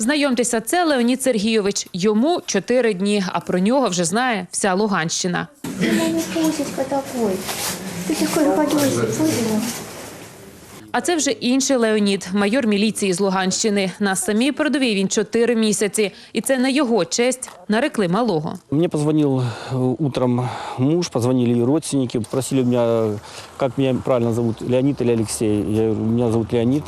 Знайомтеся, це Леонід Сергійович. Йому чотири дні, а про нього вже знає вся Луганщина. Ты мой пусечка такой. Ты такой ходёшь, понял? А це вже інший Леонід, майор міліції з Луганщини. На самій передовій він чотири місяці. І це на його честь нарекли малого. Мне позвонил э, утром муж, позвонили и родственники, просили меня, как меня правильно зовут, Леонид или Алексей. Я говорю, меня зовут Леонид.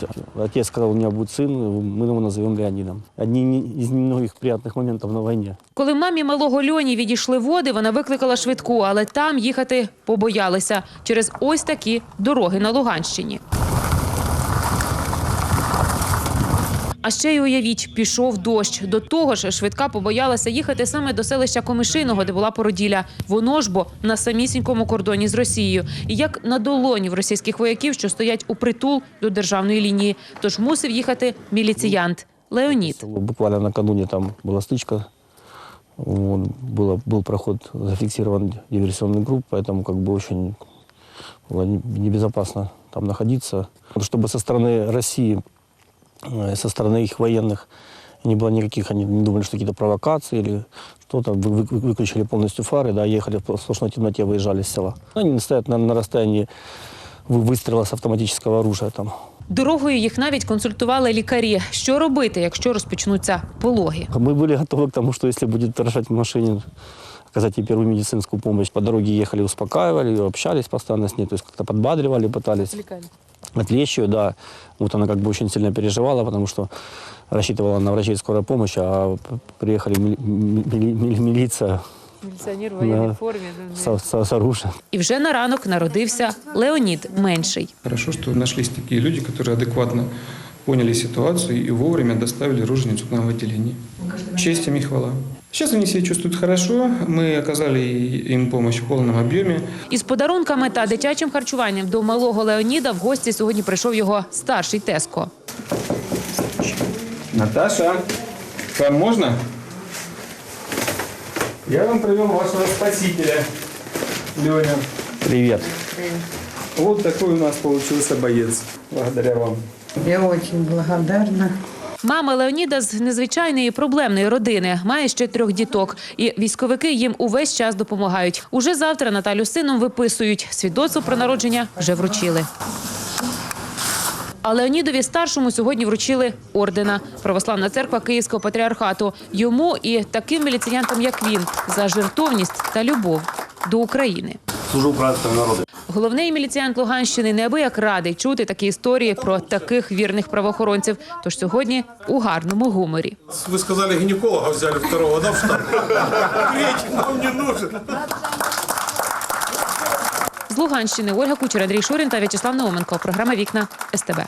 Отец сказал, у меня будет сын, мы его назовем Леонидом. Одни не- из немногих приятных моментов на войне. Коли мамі малого Льоні відійшли води, вона викликала швидку, але там їхати побоялися через ось такі дороги на Луганщині. А ще й уявіть, пішов дощ. До того ж, швидка побоялася їхати саме до селища Комишиного, де була породілля. Воно ж бо на самісінькому кордоні з Росією. І як на долоні в російських вояків, що стоять у притул до державної лінії. Тож мусив їхати міліціянт Леонід. Буквально накануне там была стычка, вот, было, был проход, зафиксирован диверсионный групп, поэтому как бы очень было не- небезопасно там находиться. Чтобы со стороны России, э, со стороны их военных не было никаких, они не думали, что какие-то провокации или что-то, Вы- вы- выключили полностью фары, да, ехали в сплошной темноте, выезжали с села. Они стоят на, на расстоянии вы- выстрела с автоматического оружия там. Дорогою їх навіть консультували лікарі. Що робити, якщо розпочнуться пологи? Мы были готовы к тому, что если будет торчать в машине, оказать ей первую медицинскую помощь. По дороге ехали, успокаивали ее, общались постоянно с ней, то есть как-то подбадривали, пытались отвлечь ее, да. Вот она как бы очень сильно переживала, потому что рассчитывала на врачей скорой помощи, а п- приехали мили- мили- мили- милиция Міліціонер в воєнній формі. со- со- с оружием. І вже на ранок народився Леонід менший. Хорошо, что нашлись такие люди, которые адекватно поняли ситуацию и вовремя доставили роженицу к нам в отделение. Честь им и хвала. Сейчас они себя чувствуют хорошо. Мы оказали им помощь в полном объеме. Із подарунками та дитячим харчуванням до малого Леоніда в гості сьогодні прийшов його старший Теско. Наташа, вам можно? Я вам привел вашего спасителя, Леня. Привет. Вот такой у нас получился боец, благодаря вам. Я очень благодарна. Мама Леоніда з незвичайної проблемної родини має ще трьох діток, і військовики їм увесь час допомагають. Уже завтра Наталю сином виписують. Свідоцтво про народження вже вручили. А Леонідові старшому сьогодні вручили ордена Православна церква Київського патріархату. Йому і таким міліціянтам, як він, за жертовність та любов до України. Служу украинскому народу. Головний міліціянт Луганщини неабияк радий чути такі історії про таких вірних правоохоронців. Тож сьогодні у гарному гуморі. Ви сказали, гінеколога взяли второго, да, в штаб? Третий нам не нужен. З Луганщини Ольга Кучер, Андрій Шурін та В'ячеслав Науменко. Програма Вікна СТБ.